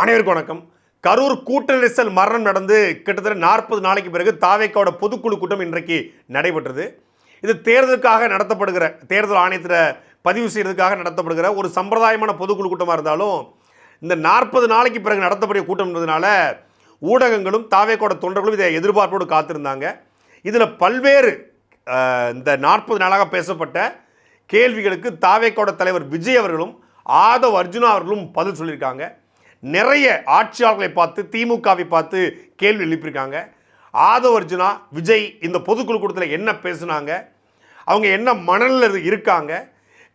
அனைவருக்கும் வணக்கம். கரூர் கூட்ட நெரிசல் மரணம் நடந்து கிட்டத்தட்ட நாற்பது நாளைக்கு பிறகு தாவேக்காவோட பொதுக்குழு கூட்டம் இன்றைக்கு நடைபெற்றது. இது தேர்தலுக்காக நடத்தப்படுகிற தேர்தல் ஆணையத்தில் பதிவு செய்யறதுக்காக நடத்தப்படுகிற ஒரு சம்பிரதாயமான பொதுக்குழு கூட்டமாக இருந்தாலும் இந்த நாற்பது நாளைக்கு பிறகு நடத்தப்படிய கூட்டம்ன்றதுனால ஊடகங்களும் தாவேக்கோட தொண்டர்களும் இதை எதிர்பார்ப்போடு காத்திருந்தாங்க. இதில் பல்வேறு இந்த நாற்பது நாளாக பேசப்பட்ட கேள்விகளுக்கு தாவேக்கோட தலைவர் விஜய் அவர்களும் ஆதவ் அர்ஜுனா அவர்களும் பதில் சொல்லியிருக்காங்க. நிறைய ஆட்சியாளர்களை பார்த்து திமுகவை பார்த்து கேள்வி எழுப்பியிருக்காங்க. ஆதவ அர்ஜுனா விஜய் இந்த பொதுக்குழு கூட்டத்தில் என்ன பேசுனாங்க? அவங்க என்ன மணலில் இருக்காங்க?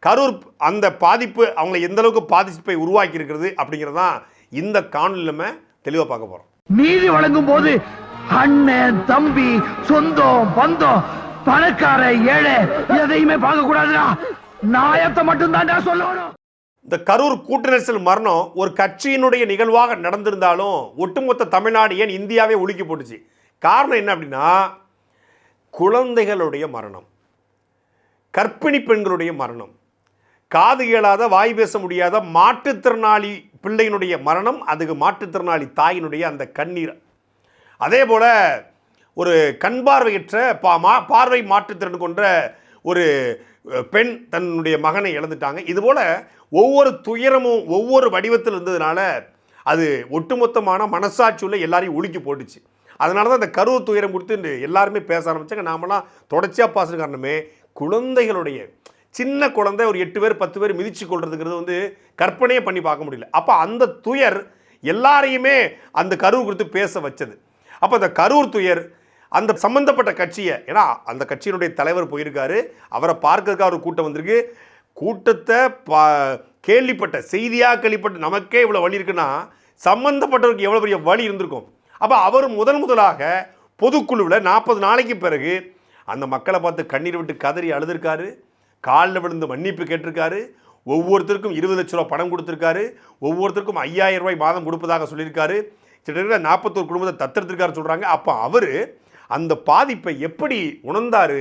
கரூர் அந்த பாதிப்பு அவங்கள எந்த அளவுக்கு பாதிப்பை உருவாக்கி இருக்கிறது அப்படிங்கிறது தான் இந்த காணொலி நம்ம தெளிவாக பார்க்க போகிறோம் நீதி வழங்கும் போது அண்ணன் தம்பி சொந்தம் பந்தம் பணக்கார ஏழை எதையுமே பார்க்க கூடாதுடா நாயத்தை மட்டும் தான் சொல்லணும். இந்த கரூர் கூட்ட நெரிசல் மரணம் ஒரு கட்சியினுடைய நிகழ்வாக நடந்திருந்தாலும் ஒட்டுமொத்த தமிழ்நாடு ஏன் இந்தியாவே உலுக்கி போட்டுச்சு? காரணம் என்ன அப்படின்னா குழந்தைகளுடைய மரணம் கற்பிணி பெண்களுடைய மரணம் காது கேளாத வாய் பேச முடியாத மாற்றுத்திறனாளி பிள்ளையினுடைய மரணம் அதுக்கு மாற்றுத்திறனாளி தாயினுடைய அந்த கண்ணீர். அதே போல் ஒரு கண் பார்வையற்ற பா மா பார்வை மாற்றுத்திறன் கொண்ட ஒரு பெண் தன்னுடைய மகனை இழந்துட்டாங்க. இதுபோல் ஒவ்வொரு துயரமும் ஒவ்வொரு வடிவத்தில் இருந்ததுனால அது ஒட்டுமொத்தமான மனசாட்சியுள்ள எல்லாரையும் ஒழுக்கி போட்டுச்சு. அதனால தான் அந்த கருவு துயரம் கொடுத்து எல்லாருமே பேச ஆரம்பித்தாங்க நாமெல்லாம் தொடர்ச்சியாக பாசுற காரணமே குழந்தைகளுடைய சின்ன குழந்தை ஒரு எட்டு பேர் பத்து பேர் மிதிச்சு கொள்றதுங்கிறது வந்து கற்பனையே பண்ணி பார்க்க முடியல. அப்போ அந்த துயர் எல்லாரையுமே அந்த கரூர் குறித்து பேச வச்சது. அப்போ அந்த கரூர் துயர் அந்த சம்பந்தப்பட்ட கட்சியை ஏன்னா அந்த கட்சியினுடைய தலைவர் போயிருக்காரு அவரை பார்க்கறதுக்காக ஒரு கூட்டம் வந்திருக்கு. கூட்டத்தை பா கேள்விப்பட்ட செய்தியாக கேள்விப்பட்ட நமக்கே இவ்வளோ வழி இருக்குன்னா சம்மந்தப்பட்டவருக்கு எவ்வளோ பெரிய வழி இருந்திருக்கும்? அப்போ அவர் முதன் முதலாக பொதுக்குழுவில் நாற்பது நாளைக்கு பிறகு அந்த மக்களை பார்த்து கண்ணீர் விட்டு கதறி அழுதுருக்காரு. காலில் விழுந்து மன்னிப்பு கேட்டிருக்காரு. ஒவ்வொருத்தருக்கும் இருபது லட்ச ரூபா பணம் கொடுத்துருக்காரு. ஒவ்வொருத்தருக்கும் ஐயாயிரம் ரூபாய் மாதம் கொடுப்பதாக சொல்லியிருக்காரு. கிட்டத்தட்ட நாற்பத்தோரு குடும்பத்தை தத்தெடுத்திருக்காரு சொல்கிறாங்க அப்போ அவர் அந்த பாதிப்பை எப்படி உணர்ந்தார்?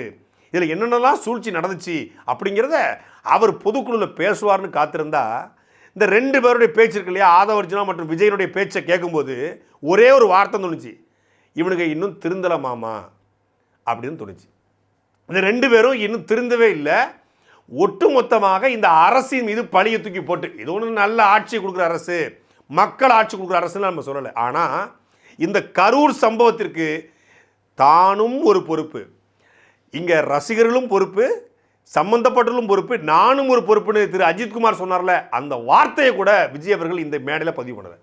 இதில் என்னென்னலாம் சூழ்ச்சி நடந்துச்சு அப்படிங்கிறத அவர் பொதுக்குழுவில் பேசுவார்னு காத்திருந்தா இந்த ரெண்டு பேருடைய பேச்சு இருக்கு இல்லையா ஆதவர்ஜுனா மற்றும் விஜயனுடைய பேச்சை கேட்கும்போது ஒரே ஒரு வார்த்தை தோணுச்சு. இவனுக்கு இன்னும் திருந்தல மாமா அப்படின்னு தோணுச்சு. இந்த ரெண்டு பேரும் இன்னும் திருந்தவே இல்லை. ஒட்டுமொத்தமாக இந்த அரசின் மீது பழியை தூக்கி போட்டு இது ஒன்று நல்ல ஆட்சி கொடுக்குற அரசு மக்கள் ஆட்சி கொடுக்குற அரசுன்னு நம்ம சொல்லலை. ஆனால் இந்த கரூர் சம்பவத்திற்கு தானும் ஒரு பொறுப்பு. இங்கே ரசிகர்களும் பொறுப்பு சம்பந்தப்பட்டவர்களும் பொறுப்பு நானும் ஒரு பொறுப்புன்னு திரு அஜித்குமார் சொன்னார்ல அந்த வார்த்தையை கூட விஜய் அவர்கள் இந்த மேடையில் பதிவு பண்ணல.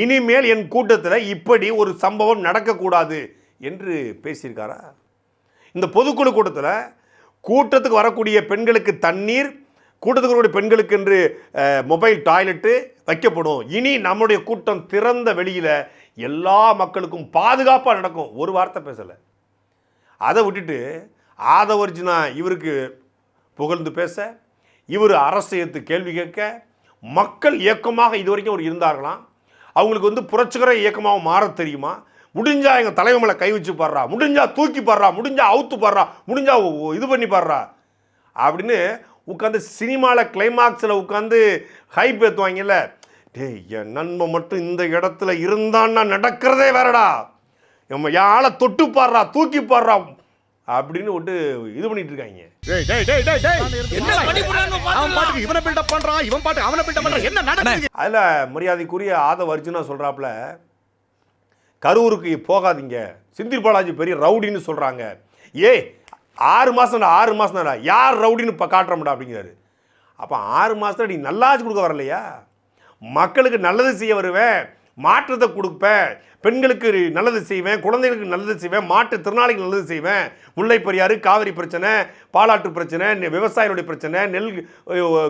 இனிமேல் என் கூட்டத்தில் இப்படி ஒரு சம்பவம் நடக்கக்கூடாது என்று பேசியிருக்காரா? இந்த பொதுக்குழு கூட்டத்தில் கூட்டத்துக்கு வரக்கூடிய பெண்களுக்கு தண்ணீர் கூட்டத்துக்கு வரக்கூடிய பெண்களுக்கு என்று மொபைல் டாய்லெட்டு வைக்கப்படும். இனி நம்முடைய கூட்டம் திறந்த வெளியில் எல்லா மக்களுக்கும் பாதுகாப்பாக நடக்கும். ஒரு வார்த்தை பேசலை. அதை விட்டுட்டு ஆதவர்ஜினா இவருக்கு புகழ்ந்து பேச இவர் அரசியத்து எடுத்து கேள்வி கேட்க மக்கள் இயக்கமாக இது வரைக்கும் அவர் இருந்தார்களாம். அவங்களுக்கு வந்து புரட்சிகர இயக்கமாக மாற தெரியுமா? முடிஞ்சா எங்கள் தலைவர் கை வச்சு பாடுறா. முடிஞ்சா தூக்கி பாடுறா. முடிஞ்சா அவுத்து பாடுறா. முடிஞ்சா இது பண்ணி பாடுறா. அப்படின்னு உட்காந்து சினிமாவில் கிளைமாக்ஸில் உட்காந்து ஹைப் ஏற்றுவாங்கல்ல டேய் என் நண்பன் மட்டும் இந்த இடத்துல இருந்தான்னா நடக்கிறதே வேறடா. நம்ம ஆளை தொட்டு பாடுறா தூக்கி பாடுறா அப்படின்னு விட்டு இது பண்ணிட்டு இருக்காங்க. இவனை பில்டப் பண்றான் இவன் பாட்டுக்கு அவனை பில்டப் பண்றான். என்ன நடக்குது? அதில் மரியாதைக்குரிய ஆதவ அர்ஜுனா சொல்கிறாப்புல கரூருக்கு போகாதீங்க. செந்தில் பாலாஜி பெரிய ரவுடின்னு சொல்கிறாங்க ஏய் ஆறு மாதம் ஆறு மாதம் தானே யார் ரவுடின்னு இப்போ காட்டுறோம்டா அப்படிங்கிறாரு. அப்போ ஆறு மாதத்துல நீ நல்லாச்சு கொடுக்க வரலையா? மக்களுக்கு நல்லது செய்ய வருவேன் மாற்றத்தை கொடுப்பேன் பெண்களுக்கு நல்லது செய்வேன் குழந்தைகளுக்கு நல்லது செய்வேன் மாற்று திறனாளிக்கு நல்லது செய்வேன். முல்லை பெரியாறு காவிரி பிரச்சனை பாலாற்று பிரச்சனை விவசாயிகளுடைய பிரச்சனை நெல்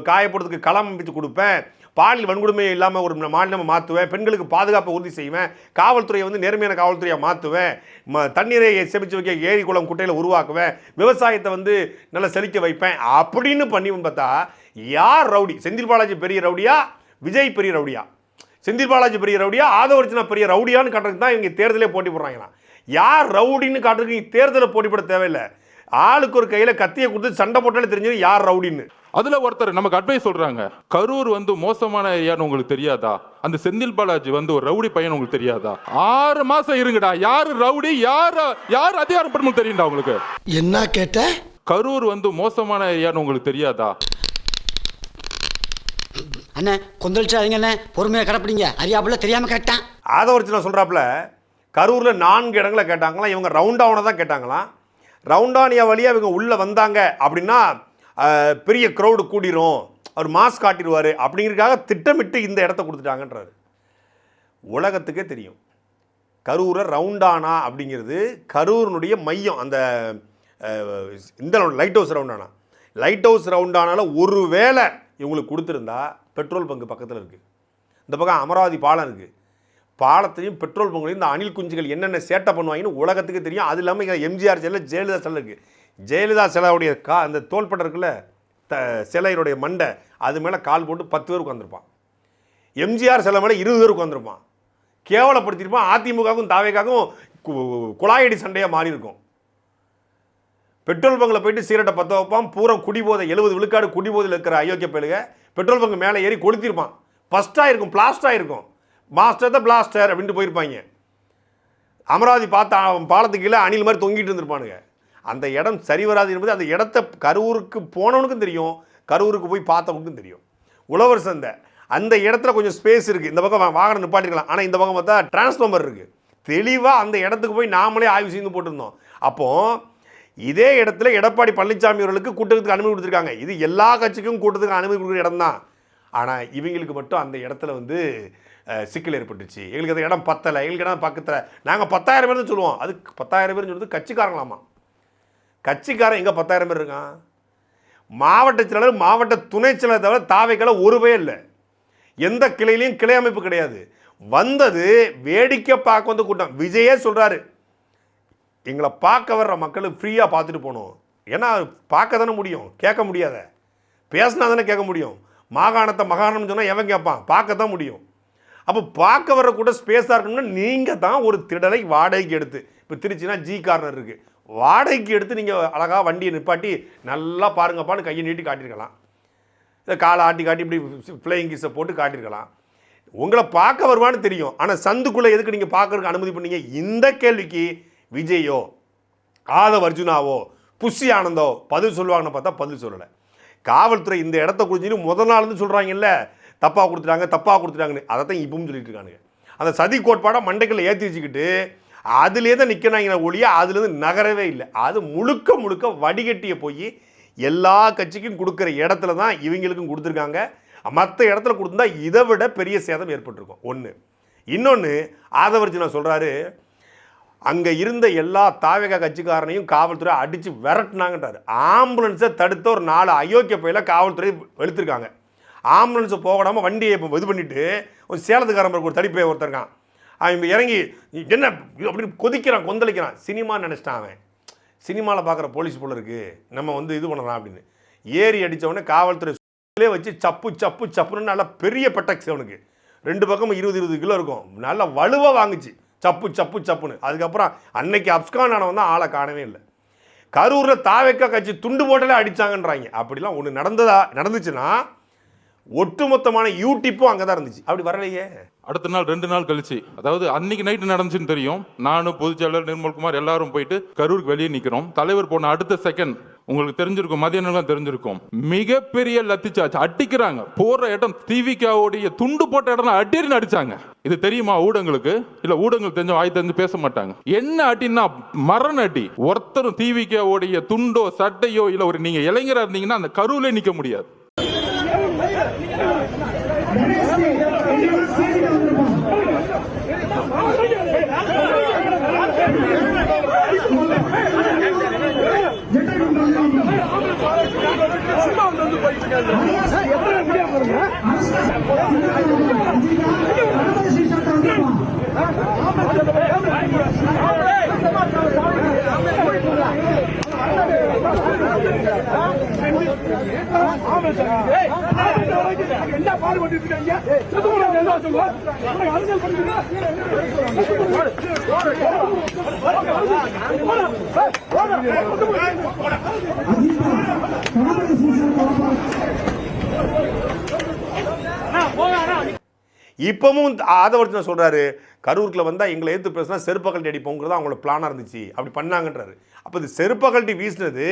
காயப்படுறதுக்கு களம் அமைத்து கொடுப்பேன். பாலியல் வன்கொடுமை இல்லாமல் ஒரு மாநிலமாக மாற்றுவேன் பெண்களுக்கு பாதுகாப்பை உறுதி செய்வேன். காவல்துறையை வந்து நேர்மையான காவல்துறையை மாற்றுவேன் ம தண்ணீரை செமிச்சு வைக்க ஏரி குளம் குட்டையில் உருவாக்குவேன். விவசாயத்தை வந்து நல்லா செழிக்க வைப்பேன். அப்படின்னு பண்ணி பார்த்தா யார் ரவுடி? செந்தில் பாலாஜி பெரிய ரவுடியா? விஜய் பெரிய ரவுடியா? செந்தில் பாலாஜி பெரிய ரவுடியா? ஆதவர்ஜனா பெரிய ரவுடியான்னு காட்டுறதுக்கு தான் இவங்க தேர்தலே போட்டி போடுறாங்களாம். யார் ரவுடின்னு காட்டுறதுக்கு நீ தேர்தலை போட்டி போட தேவையில்லை. ஆளுக்கு ஒரு கையில் கத்தியை கொடுத்து சண்டை போட்டாலே தெரிஞ்சது யார் ரவுடின்னு. அதுல ஒருத்தர் நமக்கு அட்வைஸ் சொல்றாங்க. கரூர் வந்து மோசமான ஏரியான்னு உங்களுக்கு தெரியாதா? அந்த செந்தில் பாலாஜி வந்து ஒரு ரவுடி பையன் உங்களுக்கு தெரியாதா? ஆறு மாசம் இருங்கடா. யாரு ரவுடி? யாரு யார் அதிகாரம் படுமோ தெரியும்டா உங்களுக்கு? என்ன கேட்ட? கரூர் வந்து மோசமான ஏரியான்னு உங்களுக்கு தெரியாதா? அண்ணே கொந்தளிச்சாதீங்க அண்ணே பொறுமையாக கிடப்பிடிங்க. அறியாப்புல தெரியாமல் கேட்டான் ஆதவர்ச்சனா சொல்கிறாப்புல கரூரில் நான்கு இடங்களை கேட்டாங்களாம். இவங்க ரவுண்டாவனை தான் கேட்டாங்களாம். ரவுண்டானியா வழியாக இவங்க உள்ளே வந்தாங்க அப்படின்னா பெரிய க்ரௌடு கூடிரும். அவர் மாஸ்க் காட்டிடுவார். அப்படிங்கிறதுக்காக திட்டமிட்டு இந்த இடத்த கொடுத்துட்டாங்கன்றாரு. உலகத்துக்கே தெரியும். கரூரை ரவுண்டானா அப்படிங்கிறது கரூரினுடைய மையம். அந்த இந்த light house roundabout light house ரவுண்டானால ஒரு வேளை இவங்களுக்கு கொடுத்துருந்தா பெட்ரோல் பங்கு பக்கத்தில் இருக்குது இந்த பக்கம் அமராவதி பாலம் இருக்குது பாலத்தையும் பெட்ரோல் பங்குலையும் இந்த அணில் குஞ்சுகள் என்னென்ன சேட்டை பண்ணுவாங்கன்னு உலகத்துக்கு தெரியும். அது இல்லாமல் இங்கே எம்ஜிஆர் சிலை ஜெயலலிதா சிலை இருக்குது ஜெயலலிதா சிலையுடைய கா அந்த தோள்பட்டை இருக்குல்ல த சிலையினுடைய மண்டை அது மேலே கால் போட்டு பத்து பேர் உட்காந்துருப்பான் எம்ஜிஆர் சிலை மேலே இருபது பேர் உட்காந்துருப்பான் கேவலப்படுத்தியிருப்பான் அதிமுகவுக்கும் தாவேக்காகவும் கு- குழாயடி சண்டையாக மாறி இருக்கும் பெட்ரோல் பங்கில் போயிட்டு சீரட்டை பற்ற வைப்பான். பூரா குடிபோதை எழுபது விழுக்காடு குடிபோதையில் இருக்கிற அயோக்கிய பயிலுக பெட்ரோல் பங்கு மேலே ஏறி கொளுத்திருப்பான். ஃபஸ்ட்டாக இருக்கும் பிளாஸ்டாக இருக்கும். மாஸ்டர் தான் பிளாஸ்டர் அப்படின்ட்டு போயிருப்பாங்க. அமராவதி பார்த்தா பாலத்துக்கு கீழே அணில் மாதிரி தொங்கிட்டு இருந்திருப்பானுங்க. அந்த இடம் சரி வராது என்பது அந்த இடத்த கரூருக்கு போனவனுக்கும் தெரியும். கரூருக்கு போய் பார்த்தவனுக்கும் தெரியும். உழவர் சந்தை. அந்த இடத்துல கொஞ்சம் ஸ்பேஸ் இருக்குது இந்த பக்கம் வாகனம் நிப்பாட்டிருக்கலாம். ஆனால் இந்த பக்கம் பார்த்தா டிரான்ஸ்ஃபார்மர் இருக்குது தெளிவாக அந்த இடத்துக்கு போய் நாமளே ஆய்வு செய்து போட்டிருந்தோம். அப்போது இதே இடத்துல எடப்பாடி பழனிசாமி அவர்களுக்கு கூட்டத்துக்கு அனுமதி கொடுத்துருக்காங்க. இது எல்லா கட்சிக்கும் கூட்டத்துக்கு அனுமதி கொடுக்குற இடம் தான் ஆனால் இவங்களுக்கு மட்டும் அந்த இடத்துல வந்து சிக்கல் ஏற்பட்டுச்சு. எங்களுக்கு அந்த இடம் பத்தலை. எங்களுக்கு இடம் பக்கத்தில். நாங்கள் பத்தாயிரம் பேர் தான் சொல்லுவோம். அது பத்தாயிரம் பேர் சொல்கிறது கட்சிக்காரங்களாமா? கட்சிக்காரன் எங்கே பத்தாயிரம் பேர் இருக்கான்? மாவட்ட செயலாளர் மாவட்ட துணை செயலாளர் தவிர தாவைக்கல ஒரு பேர் இல்லை. எந்த கிளையிலையும் கிளை அமைப்பு கிடையாது. வந்தது வேடிக்கை பார்க்க வந்து கூட்டம். விஜயே சொல்கிறாரு எங்களை பார்க்க வர்ற மக்களுக்கு ஃப்ரீயாக பார்த்துட்டு போகணும். ஏன்னா பார்க்க தானே முடியும். கேட்க முடியாத. பேசினா தானே கேட்க முடியும். மாகாணத்தை மகாணம்னு சொன்னால் எவன் கேட்பான்? பார்க்க தான் முடியும். அப்போ பார்க்க வர்ற கூட ஸ்பேஸாக இருக்கணும்னா நீங்கள் தான் ஒரு திடலை வாடகைக்கு எடுத்து. இப்போ திருச்சினா ஜி கார்னர் இருக்குது வாடகைக்கு எடுத்து நீங்கள் அழகாக வண்டியை நிப்பாட்டி நல்லா பாருங்கப்பான்னு கையை நீட்டி காட்டியிருக்கலாம். இதை காலை ஆட்டி காட்டி இப்படி ஃப்ளையிங் கிஸை போட்டு காட்டியிருக்கலாம். உங்களை பார்க்க வருவான்னு தெரியும். ஆனால் சந்துக்குள்ளே எதுக்கு நீங்கள் பார்க்கறதுக்கு அனுமதி பண்ணீங்க? இந்த கேள்விக்கு விஜயோ ஆதவ் அர்ஜுனாவோ புஷி ஆனந்தோ பதில் சொல்லுவாங்கன்னு பார்த்தா பதில் சொல்லலை. காவல்துறை இந்த இடத்த குறிச்சுன்னு முதல் நாள் இருந்து சொல்கிறாங்கல்ல தப்பாக கொடுத்துட்டாங்க தப்பாக கொடுத்துட்டாங்கன்னு. அதை தான் இப்பவும் சொல்லிட்டு இருக்கானுங்க. அந்த சதி கோட்பாடை மண்டைக்கில் ஏற்றி வச்சுக்கிட்டு அதுலேயே தான் நிற்கிறாங்க ஒழிய அதுலேருந்து நகரவே இல்லை. அது முழுக்க முழுக்க வடிகட்டிய போய் எல்லா கட்சிக்கும் கொடுக்குற இடத்துல தான் இவங்களுக்கும் கொடுத்துருக்காங்க. மற்ற இடத்துல கொடுத்துருந்தா இதை விட பெரிய சேதம் ஏற்பட்டிருக்கும். ஒன்று இன்னொன்று ஆதவர்ஜுனா சொல்கிறாரு அங்கே இருந்த எல்லா தாவக கட்சிக்காரனையும் காவல்துறை அடித்து விரட்டினாங்கன்றார். ஆம்புலன்ஸை தடுத்த ஒரு நாலு அயோக்கிய பயில காவல்துறை வெளுத்திருக்காங்க. ஆம்புலன்ஸை போகாமல் வண்டியை இப்போ இது பண்ணிவிட்டு ஒரு சேலத்துக்காரன் ஒரு தடிப்பை ஒருத்தருக்கான் அவன் இறங்கி என்ன அப்படின்னு கொதிக்கிறான் கொந்தளிக்கிறான். சினிமா நினச்சிட்டான் அவன். சினிமாவில் பார்க்குற போலீஸ் போல இருக்குது நம்ம வந்து இது பண்ணலாம் அப்படின்னு. ஏறி அடித்தவொடனே காவல்துறை வச்சு சப்பு சப்பு சப்புன்னு நல்லா பெரிய பெட்டக்ஸ் அவனுக்கு. ரெண்டு பக்கமும் இருபது இருபது கிலோ இருக்கும். நல்லா வலுவாக வாங்குச்சு. சப்பு சப்பு சப்புன்னு. அதுக்கப்புறம் அன்னைக்கு அப்ஸ்கான் ஆனவன் தான் ஆளை காணவே இல்லை. கரூரில் தாவேக்கா கட்சி துண்டு போட்டலே அடிச்சாங்கன்றாங்க. அப்படிலாம் ஒன்று நடந்ததா நடந்துச்சுன்னா ஒட்டுமொத்தமான யூடிப்பும் அங்கே தான் இருந்துச்சு. அப்படி வரலையே. அடுத்த நாள் ரெண்டு நாள் கழிச்சு அதாவது அன்னைக்கு நைட்டு நடந்துச்சுன்னு தெரியும். நானும் பொதுச்செயலர் நிர்மல்குமார் எல்லாரும் போயிட்டு கரூருக்கு வெளியே நிற்கிறோம் தலைவர் போன அடுத்த செகண்ட் உங்களுக்கு தெரிஞ்சிருக்கும் மதிய நேரம் தெரிஞ்சிருக்கும். மிகப்பெரிய லத்திச்சாச்சு அடிக்கிறாங்க. போற இடம் திவிகாவுடைய துண்டு போட்ட இடம் அடின்னு அடிச்சாங்க இது தெரியுமா ஊடகங்களுக்கு? இல்ல ஊடகங்கள் தெரிஞ்ச வாய் தெரிஞ்சு பேச மாட்டாங்க. என்ன அடின்னா மரண அடி. ஒருத்தரும் திவிகாவுடைய துண்டோ சட்டையோ இல்ல ஒரு நீங்க இளைஞரா இருந்தீங்கன்னா அந்த கருவிலே நிக்க முடியாது. முடியாது இப்பவும் ஆதவர்ஜன சொல்றாரு கரூரில் வந்தா எங்களை எதிர்த்து பேசினா செருப்பகல்ட்டி அடிப்போங்கிறது அவங்களோட பிளானா இருந்துச்சு. அப்படி பண்ணாங்கன்றாரு. அப்போ இது செருப்பகல்ட்டி வீசினது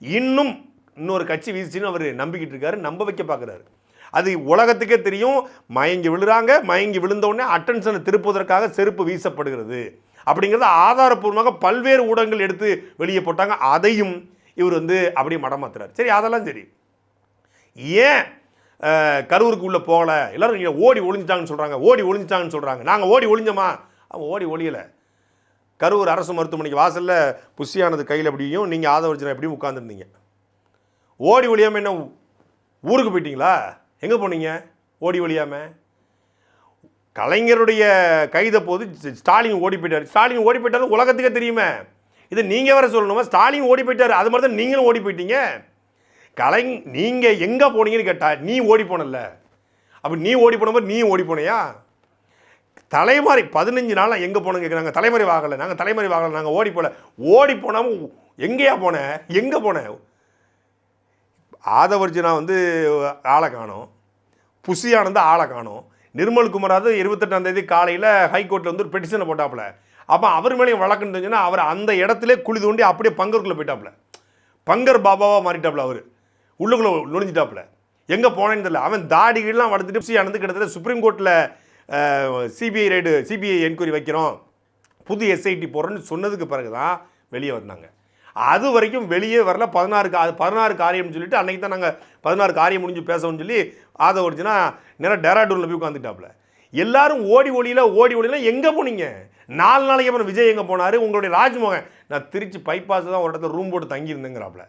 இன்னும் இன்னொரு கட்சி வீசிச்சுன்னு அவர் நம்பிக்கிட்டு இருக்காரு நம்ப வைக்க பார்க்குறாரு அது உலகத்துக்கே தெரியும் மயங்கி விழுறாங்க மயங்கி விழுந்தோடனே அட்டென்ஷனை திருப்புவதற்காக செருப்பு வீசப்படுகிறது. அப்படிங்கிறத ஆதாரப்பூர்வமாக பல்வேறு ஊடகங்கள் எடுத்து வெளியே போட்டாங்க. அதையும் இவர் வந்து அப்படியே மடமாத்துறாரு. சரி அதெல்லாம் சரி. ஏன் கரூருக்கு உள்ளே போகல? எல்லோரும் ஓடி ஒளிஞ்சிட்டாங்கன்னு சொல்கிறாங்க ஓடி ஒளிஞ்சிட்டாங்கன்னு சொல்கிறாங்க நாங்கள் ஓடி ஒளிஞ்சோமா? அவன் ஓடி ஒளியலை. கரூர் அரசு மருத்துவமனைக்கு வாசலில் புஷியானது கையில் எப்படியும் நீங்கள் ஆதரவு எப்படியும் உட்காந்துருந்தீங்க ஓடி ஒழியாமல் என்ன ஊருக்கு போயிட்டீங்களா? எங்கே போனீங்க? ஓடி ஒழியாமல் கலைஞருடைய கைதை போது ஸ்டாலின் ஓடி போயிட்டார். ஸ்டாலின் ஓடி போயிட்டாலும் உலகத்துக்கே தெரியுமே. இது நீங்கள் வேற சொல்லணுமா? ஸ்டாலின் ஓடி போயிட்டார். அது மாதிரி தான் நீங்களும் ஓடி போயிட்டீங்க. கலை நீங்கள் எங்கே போனீங்கன்னு கேட்டால் நீ ஓடி போனல அப்போ நீ ஓடி போன மாதிரி நீ ஓடி போனியா? தலைமறை பதினஞ்சு நாளாக எங்கே போனோம் கேட்குறாங்க தலைமறை வாகலை. நாங்கள் தலைமறை வாங்கலை நாங்கள் ஓடி போகல ஓடி போனாமல் எங்கேயா போனேன் எங்கே போனேன் ஆதவர்ஜனா வந்து ஆளை காணும். புஷியானந்த ஆளை காணும். நிர்மல் குமாராவது இருபத்தெட்டாம் தேதி காலையில் ஹைகோர்ட்டில் வந்து ஒரு பெட்டிஷனை போட்டாப்புல. அப்போ அவர் மேலேயும் வழக்குன்னு தெரிஞ்சுன்னா அவர் அந்த இடத்துல குழி தோண்டி அப்படியே பங்கருக்குள்ளே போயிட்டாப்புல. பங்கர் பாபாவாக மாறிட்டாப்புல அவர். உள்ளுக்குள்ளே நுழைஞ்சிட்டாப்புல. எங்கே போனேன்னு தெரியல. அவன் தாடிகள்லாம் வளர்த்துட்டு புஷியானந்து கிட்டத்தட்ட சுப்ரீம் கோர்ட்டில் சிபிஐ ரைடு சிபிஐ என்கொயரி வைக்கிறோம். புது எஸ்ஐடி போகிறோன்னு சொன்னதுக்கு பிறகு தான் வெளியே வந்தாங்க. அது வரைக்கும் வெளியே வரல. பதினாறு கா பதினாறு காரியம்னு சொல்லிட்டு அன்றைக்கி தான் நாங்கள் பதினாறு காரியம் முடிஞ்சு பேசணும்னு சொல்லி ஆதை ஒடிச்சுன்னா நேராக டேராடூனில் போய் உட்காந்துட்டாப்புல எல்லாரும் ஓடி ஒளியில் ஓடி ஒளியில் எங்கே போனீங்க? நாலு நாளைக்கு அப்புறம் விஜய் எங்கே போனார்? உங்களுடைய ராஜ்மோகன். நான் திருச்சி பைபாஸ் தான் ஒரு இடத்துல ரூம் போட்டு தங்கியிருந்தேங்கிறாப்புல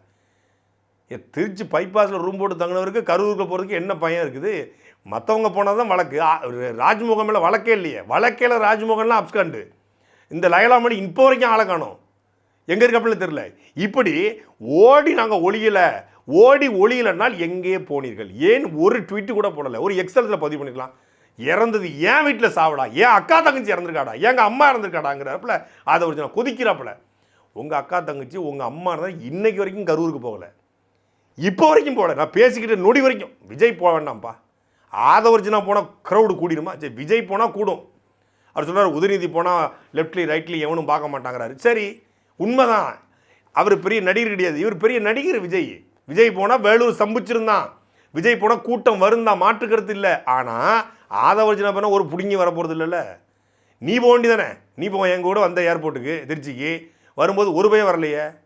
ஏ திருச்சி பைபாஸில் ரூம் போட்டு தங்கினவருக்கு கரூருக்கு போகிறதுக்கு என்ன பயம் இருக்குது? மற்றவங்க போனால் தான் வழக்கு ராஜ்மோகன் மேலே வழக்கே இல்லையே. வழக்கேல ராஜ்மோகன்லாம் அப்ஸ்கண்டு இந்த லயலாமணி இப்போ வரைக்கும் ஆளை காணும். எங்கே இருக்காப்புல தெரில இப்படி ஓடி நாங்கள் ஒளியலை ஓடி ஒளியலைனால் எங்கே போனீர்கள்? ஏன் ஒரு ட்வீட்டு கூட போடலை. ஒரு எக்ஸலத்தில் பதிவு பண்ணிக்கலாம் இறந்தது ஏன் வீட்டில் சாவடா. ஏன் அக்கா தங்கச்சி இறந்துருக்காடா. எங்கள் அம்மா இறந்துருக்காடாங்கிறப்பல அதை ஒரு நான் கொதிக்கிறாப்புல. உங்கள் அக்கா தங்கச்சி உங்கள் அம்மா இருந்தால் இன்றைக்கு வரைக்கும் கரூருக்கு போகலை. இப்போ வரைக்கும் போகல. நான் பேசிக்கிட்டு நொடி வரைக்கும். விஜய் போக வேண்டாம்ப்பா. ஆதவர்ஜினா போனால் க்ரௌடு கூடிடுமா? சரி விஜய் போனால் கூடும். அவர் சொன்னார் உதயநிதி போனால் லெஃப்ட்லி ரைட்லி எவனும் பார்க்க மாட்டாங்கிறாரு. சரி உண்மைதான். அவர் பெரிய நடிகர் கிடையாது. இவர் பெரிய நடிகர் விஜய். விஜய் போனால் வேலூர் சம்பிச்சிருந்தான். விஜய் போனால் கூட்டம் வருந்தான். மாற்று கருத்து இல்லை. ஆனால் ஆதவர்ஜினா போனால் ஒரு பிடுங்கி வரப்போகிறது இல்லைல்ல. நீ போக வேண்டியதானே? நீ போ என் கூட வந்த ஏர்போர்ட்டுக்கு திருச்சிக்கு. வரும்போது ஒரு பையன் வரலையே.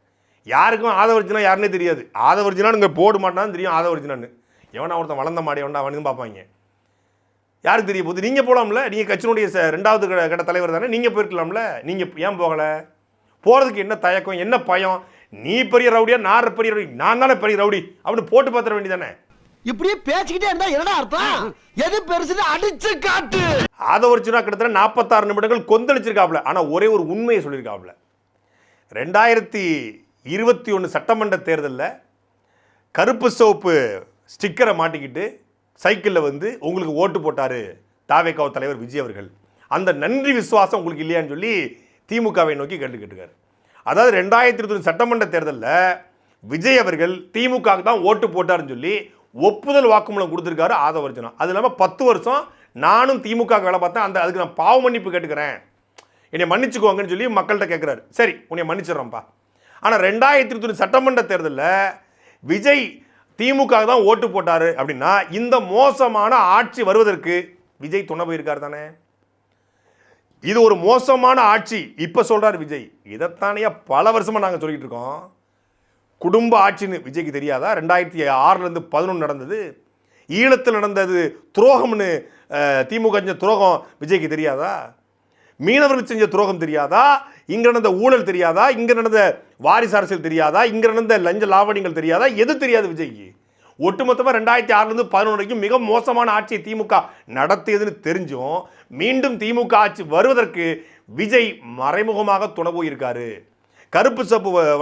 யாருக்கும் ஆதவர்ஜினா யாருன்னே தெரியாது. ஆதவர்ஜினான்னு இங்கே போட மாட்டான்னு தெரியும் ஆதவர்ஜினான்னு. எவனா ஒருத்தன் வளர்ந்த மாடி எவனா அவனு பார்ப்பாங்க. யாருக்கு தெரிய போகுது? நீங்கள் போகலாம்ல நீங்கள் கட்சியினுடைய ச- ரெண்டாவது கட கட்ட தலைவர் தானே? நீங்கள் போயிருக்கலாம்ல. நீங்கள் ஏன் போகலை? போகிறதுக்கு என்ன தயக்கம் என்ன பயம்? நீ பெரிய ரவுடியா நான் பெரிய ரவுடி நான் தானே பெரிய ரவுடி அப்படின்னு போட்டு பார்த்துட வேண்டியதானே இப்படியே பேசிக்கிட்டே இருந்தா என்னடா அர்த்தம்? எது பெருசுன்னு அடிச்சு காட்டு. ஆதவர்ஜுனா கிட்டத்தட்ட நாற்பத்தாறு நிமிடங்கள் கொந்தளிச்சிருக்காப்புல. ஆனால் ஒரே ஒரு உண்மையை சொல்லியிருக்காப்புல. ரெண்டாயிரத்தி இருபத்தி ஒன்று சட்டமன்ற தேர்தலில் கருப்பு சிவப்பு ஸ்டிக்கரை மாட்டிக்கிட்டு சைக்கிளில் வந்து உங்களுக்கு ஓட்டு போட்டார் தாவேக்காவ தலைவர் விஜய் அவர்கள். அந்த நன்றி விசுவாசம் உங்களுக்கு இல்லையான்னு சொல்லி திமுகவை நோக்கி கேட்டு கேட்டுக்காரு அதாவது ரெண்டாயிரத்தி இருபத்தி சட்டமன்ற தேர்தலில் விஜய் அவர்கள் திமுகவுக்கு தான் ஓட்டு போட்டாருன்னு சொல்லி ஒப்புதல் வாக்குமூலம் கொடுத்துருக்காரு ஆதவர்ஜனா அது இல்லாமல் பத்து வருஷம் நானும் திமுக வேலை பார்த்தேன். அந்த அதுக்கு நான் பாவ மன்னிப்பு கேட்டுக்கிறேன். என்னை மன்னிச்சுக்கோங்கன்னு சொல்லி மக்கள்கிட்ட கேட்குறாரு சரி உன்னை மன்னிச்சிடறேன்ப்பா. ஆனால் ரெண்டாயிரத்தி இருபத்தி சட்டமன்ற தேர்தலில் விஜய் திமுக தான் ஓட்டு போட்டார் அப்படின்னா இந்த மோசமான ஆட்சி வருவதற்கு விஜய் துணை போயிருக்கார் தானே? இது ஒரு மோசமான ஆட்சி. இப்போ சொல்கிறார் விஜய். இதைத்தானே பல வருஷமாக நாங்கள் சொல்லிகிட்டு இருக்கோம். குடும்ப ஆட்சின்னு விஜய்க்கு தெரியாதா? ரெண்டாயிரத்தி ஆறுலேருந்து பதினொன்று நடந்தது. ஈழத்தில் நடந்தது துரோகம்னு திமுக செஞ்ச துரோகம் விஜய்க்கு தெரியாதா? மீனவர்கள் செஞ்ச துரோகம் தெரியாதா? இங்கே நடந்த ஊழல் தெரியாதா? இங்கே நடந்த வாரிசு அரசியல் தெரியாதா? இங்கே நடந்த லஞ்ச லாவணிகள் தெரியாதா? எது தெரியாது விஜய்க்கு? ஒட்டுமொத்தமாக ரெண்டாயிரத்தி ஆறுலேருந்து பதினொன்று வரைக்கும் மிக மோசமான ஆட்சியை திமுக நடத்தியதுன்னு தெரிஞ்சும் மீண்டும் திமுக ஆட்சி வருவதற்கு விஜய் மறைமுகமாக துணை போயிருக்காரு கருப்பு சப்பு வ-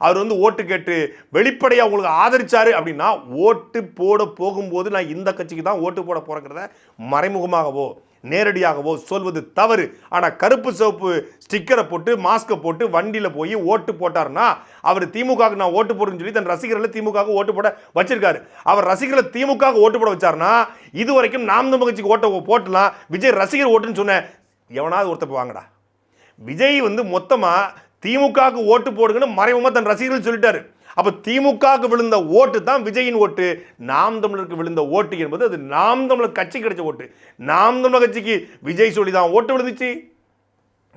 அவர் வந்து ஓட்டு கேட்டு வெளிப்படையாக உங்களுக்கு ஆதரிச்சாரு அப்படின்னா ஓட்டு போட போகும்போது நான் இந்த கட்சிக்கு தான் ஓட்டு போட போகிறேங்கிறத மறைமுகமாகவோ நேரடியாகவோ சொல்வது தவறு. ஆனால் கருப்பு சிவப்பு ஸ்டிக்கரை போட்டு மாஸ்கை போட்டு வண்டியில் போய் ஓட்டு போட்டாருன்னா அவர் திமுகவுக்கு நான் ஓட்டு போடுறேன்னு சொல்லி தன் ரசிகர்களை திமுக ஓட்டு போட வச்சிருக்காரு. அவர் ரசிகர்களை திமுக ஓட்டு போட வச்சாருன்னா இது வரைக்கும் நாம் தமிழ்ச்சிக்கு ஓட்ட போட்டலாம் விஜய் ரசிகர் ஓட்டுன்னு சொன்னேன் எவனாவது ஒருத்தர் வாங்கடா. விஜய் வந்து மொத்தமாக திமுகவுக்கு ஓட்டு போடுங்கன்னு மறைமுகமாக தன் ரசிகர்கள் சொல்லிட்டாரு. அப்போ திமுகவுக்கு விழுந்த ஓட்டு தான் விஜயின் ஓட்டு. நாம் தமிழருக்கு விழுந்த ஓட்டு என்பது அது நாம் தமிழர் கட்சி கிடைச்ச ஓட்டு. நாம் தமிழர் கட்சிக்கு விஜய் சொல்லி தான் ஓட்டு விழுந்துச்சு.